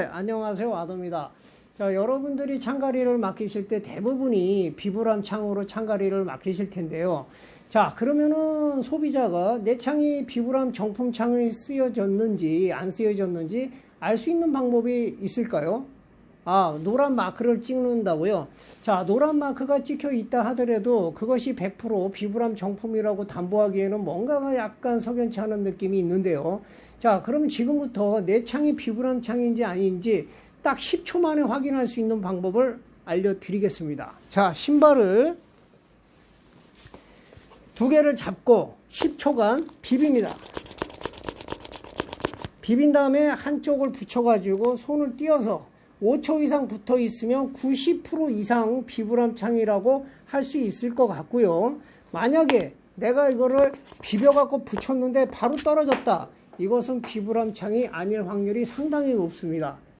네, 안녕하세요 아도입니다. 자 여러분들이 창가리를 맡기실 때 대부분이 비브람 창으로 창가리를 맡기실 텐데요. 자 그러면은 소비자가 내 창이 비브람 정품 창에 쓰여졌는지 안 쓰여졌는지 알 수 있는 방법이 있을까요? 아 노란 마크를 찍는다고요? 자 노란 마크가 찍혀 있다 하더라도 그것이 100% 비브람 정품이라고 담보하기에는 뭔가가 약간 석연치 않은 느낌이 있는데요. 자, 그러면 지금부터 내 창이 비브람 창인지 아닌지 딱 10초 만에 확인할 수 있는 방법을 알려드리겠습니다. 자, 신발을 두 개를 잡고 10초간 비빕니다. 비빈 다음에 한쪽을 붙여가지고 손을 띄어서 5초 이상 붙어 있으면 90% 이상 비브람 창이라고 할 수 있을 것 같고요. 만약에 내가 이거를 비벼갖고 붙였는데 바로 떨어졌다. 이것은 비브람 창이 아닐 확률이 상당히 높습니다.